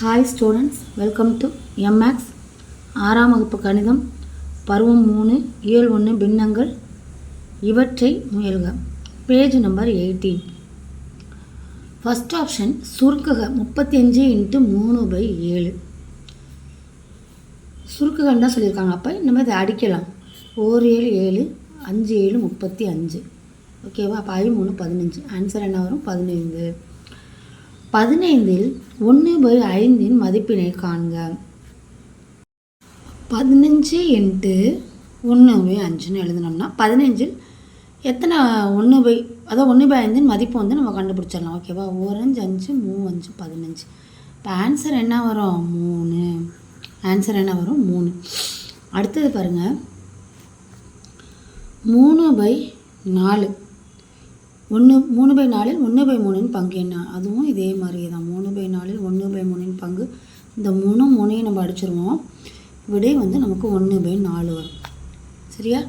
Hi students welcome to MX ஆறாம் வகுப்பு கணிதம் பருவம் மூணு இயல் ஒன்று பின்னங்கள். இவற்றை முயல்க. Page number eighteen first option சுருக்குக முப்பத்தி அஞ்சு இன்ட்டு மூணு பை ஏழு. சுருக்குகன்னு தான் சொல்லியிருக்காங்க. அப்போ நம்ம இதை அடிக்கலாம். ஓர் ஏழு ஏழு அஞ்சு ஏழு முப்பத்தி அஞ்சு ஓகேவா அப்போ ஐ மூணு பதினஞ்சு. ஆன்சர் என்ன வரும்? பதினைந்து. பதினைந்தில் ஒன்று பை ஐந்தின் மதிப்பினை காண்க. பதினஞ்சு இன்ட்டு ஒன்று பை அஞ்சுன்னு எழுதினோம்னா பதினஞ்சில் எத்தனை ஒன்று பை அதாவது ஒன்று பை ஐந்தின் மதிப்பு வந்து நம்ம கண்டுபிடிச்சிடலாம். ஓகேவா ஓரஞ்சு அஞ்சு மூணு அஞ்சு பதினஞ்சு. இப்போ ஆன்சர் என்ன வரும்? மூணு. ஆன்சர் என்ன வரும்? மூணு. அடுத்தது பாருங்கள் மூணு பை நாலு. ஒன்று மூணு பை நாலில் ஒன்று பை மூணின் பங்கு என்ன? அதுவும் இதே மாதிரியே தான் மூணு பை நாலில் ஒன்று பை மூணின் பங்கு. இந்த மூணு மூணையும் நம்ம அடிச்சிருவோம். விடை வந்து நமக்கு ஒன்று பை நாலு வரும். சரியா?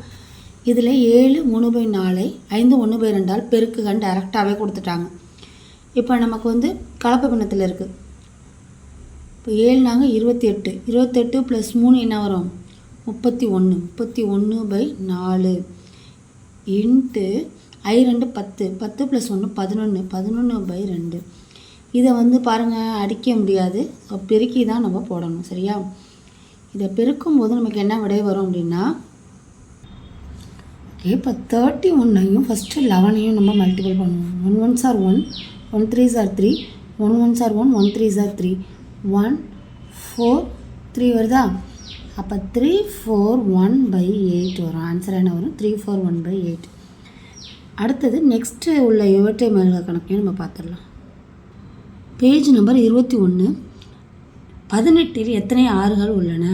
இதில் ஏழு மூணு பை நாலை ஐந்து ஒன்று பை ரெண்டால் பெருக்குகன்னு டைரெக்டாகவே கொடுத்துட்டாங்க. இப்போ நமக்கு வந்து கலப்பு பின்னத்தில் இருக்குது இப்போ ஏழு நாங்கள் இருபத்தி எட்டு இருபத்தெட்டு ப்ளஸ் மூணு என்ன வரும்? முப்பத்தி ஒன்று முப்பத்தி ஒன்று பை நாலு. இன்ட்டு ஐ ரெண்டு பத்து பத்து ப்ளஸ் ஒன்று பதினொன்று பதினொன்று பை ரெண்டு. இதை வந்து பாருங்கள் அடிக்க முடியாது. ஸோ பெருக்கி தான் நம்ம போடணும் சரியா? இதை பெருக்கும் போது நமக்கு என்ன விடை வரும் அப்படின்னா ஓகே இப்போ தேர்ட்டி ஒன்னையும் ஃபஸ்ட்டு லெவனையும் நம்ம மல்டிபிள் பண்ணுவோம். One one sir one one three sir three one one sir one one three sir three one four three வருதா? அப்போ three four one by eight வரும். ஆன்சர் என்ன வரும்? Three four one by eight அடுத்தது next உள்ள இவற்றை மேல்க கணக்கையும் நம்ம பார்த்துடலாம். பேஜ் நம்பர் இருபத்தி ஒன்று பதினெட்டில் எத்தனை ஆறுகள் உள்ளன?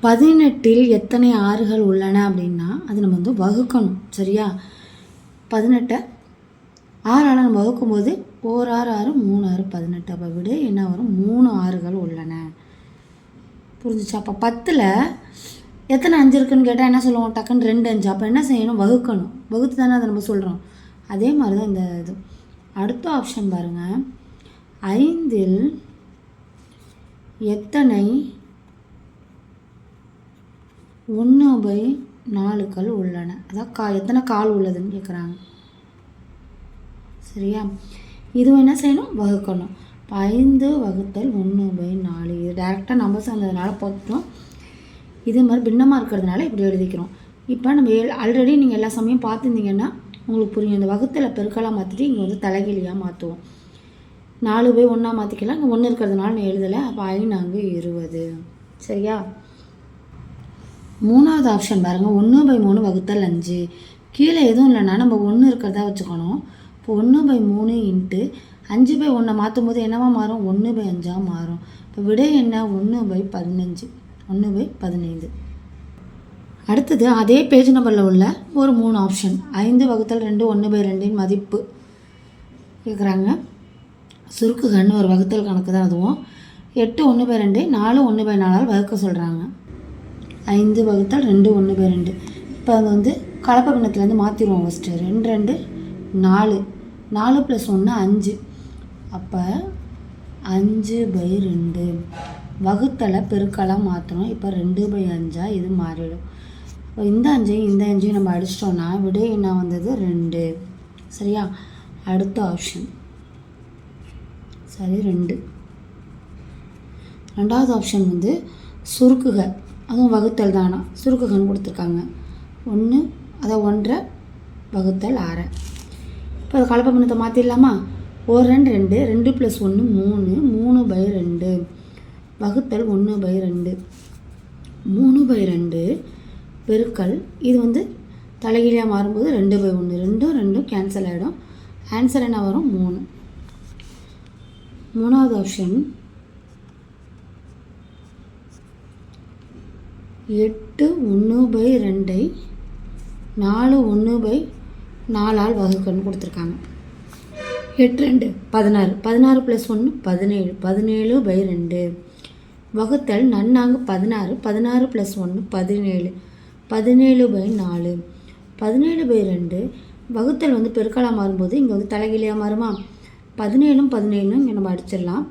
பதினெட்டில் எத்தனை ஆறுகள் உள்ளன அப்படின்னா அது நம்ம வந்து வகுக்கணும் சரியா? பதினெட்டை ஆறால் நம்ம வகுக்கும்போது ஓர் ஆறு ஆறு மூணு ஆறு பதினெட்டு. அப்போ விட என்ன வரும்? மூணு ஆறுகள் உள்ளன. புரிஞ்சிச்சா? அப்போ பத்தில் எத்தனை அஞ்சு இருக்குன்னு கேட்டால் என்ன சொல்லுவோம்? டக்குன்னு ரெண்டு அஞ்சு. அப்போ என்ன செய்யணும்? வகுக்கணும். வகுத்து தானே அதை நம்ம சொல்கிறோம் அதே மாதிரி தான் இந்த இது. அடுத்த ஆப்ஷன் பாருங்கள் ஐந்தில் எத்தனை ஒன்று பை நாலுக்கள் உள்ளன? அதான் கா எத்தனை கால் உள்ளதுன்னு கேட்குறாங்க சரியா? இதுவும் என்ன செய்யணும்? வகுக்கணும். இப்போ ஐந்து வகுத்தல் ஒன்று பை நாலு. இது டேரெக்டாக நம்பர்ஸ் வந்ததுனால போட்டோம் இதே மாதிரி பின்னமாக இருக்கிறதுனால இப்படி எழுதிக்கிறோம். இப்போ நம்ம ஆல்ரெடி நீங்கள் எல்லா சமயம் பார்த்துருந்தீங்கன்னா உங்களுக்கு புரியும். இந்த வகுத்தில் பெருக்கலாக மாற்றிட்டு இங்கே வந்து தலைகீழியாக மாற்றுவோம் நாலு பை ஒன்றா மாற்றிக்கலாம் இங்கே ஒன்று இருக்கிறதுனால நான் எழுதலை. அப்போ ஐநான்கு இருபது. சரியா? மூணாவது ஆப்ஷன் பாருங்கள் ஒன்று பை மூணு வகுத்தல் அஞ்சு. கீழே எதுவும் இல்லைன்னா நம்ம ஒன்று இருக்கிறதா வச்சுக்கணும். இப்போ ஒன்று பை மூணு இன்ட்டு அஞ்சு பை ஒன்றை மாற்றும் போது என்னவா மாறும்? ஒன்று பை அஞ்சாக மாறும். இப்போ விடை என்ன? ஒன்று பை பதினஞ்சு. ஒன்று பை பதினைந்து. அடுத்தது அதே பேஜ் நம்பரில் உள்ள ஒரு மூணு ஆப்ஷன் ஐந்து வகுத்தல் ரெண்டு ஒன்று பை ரெண்டின் மதிப்பு கேட்குறாங்க சுருக்குகன்னு ஒரு வகுத்தல் கணக்கு தான் அதுவும். எட்டு ஒன்று பை ரெண்டு நாலு ஒன்று பை நாலால் வகுக்க சொல்கிறாங்க ஐந்து வகுத்தல் ரெண்டு ஒன்று பை ரெண்டு. இப்போ அது வந்து கலப்ப பின்னத்துலேருந்து மாற்றிடுவோம் ஃபஸ்ட்டு ரெண்டு ரெண்டு நாலு. நாலு ப்ளஸ் ஒன்று அஞ்சு. அப்போ அஞ்சு பை ரெண்டு. வகுத்தலை பெருக்கலாக மாற்றணும் இப்போ ரெண்டு பை அஞ்சா இது மாறிடும். இந்த அஞ்சையும் இந்த அஞ்சையும் நம்ம அடிச்சிட்டோன்னா விடை என்ன வந்தது? ரெண்டு. சரியா? அடுத்த ஆப்ஷன் சரி ரெண்டு. ரெண்டாவது ஆப்ஷன் வந்து சுருக்குக. அதுவும் வகுத்தல் தானா? சுருக்குகன்னு கொடுத்துருக்காங்க. ஒன்று அதை ஒன்றரை வகுத்தல் ஆறை இப்போ அதை கலப்பை பண்ணத்தை மாற்றிடலாமா ஒரு ரெண்டு ரெண்டு. ரெண்டு ப்ளஸ் ஒன்று மூணு. மூணு பை ரெண்டு. வகுத்தல் ஒன்று பை ரெண்டு. மூணு பை ரெண்டு. பெருக்கல். இது வந்து தலைகீழாக மாறும்போது ரெண்டு பை ஒன்று. ரெண்டும் ரெண்டும் கேன்சல் ஆகிடும் ஆன்சர் என்ன வரும்? மூணு. மூணாவது ஆப்ஷன் எட்டு ஒன்று பை ரெண்டை நாலு ஒன்று பை நாலால் வகுக்கன்னு கொடுத்துருக்காங்க. எட்டு ரெண்டு. பதினாறு. பதினாறு ப்ளஸ் ஒன்று பதினேழு. பதினேழு பை ரெண்டு. வகுத்தல் நன்னாங்கு பதினாறு. பதினாறு ப்ளஸ் ஒன்று பதினேழு. பதினேழு பை நாலு. பதினேழு பை ரெண்டு. வகுத்தல் வந்து பெருக்கலாக மாறும்போது இங்கே வந்து தலைகீழியாக மாறுமா? பதினேழும் பதினேழும் இங்கே நம்ம அடிச்சிடலாம்.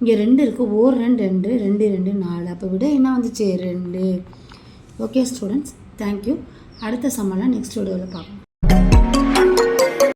இங்கே ரெண்டு இருக்குது ஓர் ரெண்டு ரெண்டு ரெண்டு ரெண்டு நாலு. அப்போ விட என்ன வந்துச்சு? ரெண்டு. ஓகே ஸ்டூடெண்ட்ஸ் தேங்க்யூ அடுத்த சம்மெல்லாம் நெக்ஸ்ட் வீடியோவில் பார்க்கலாம்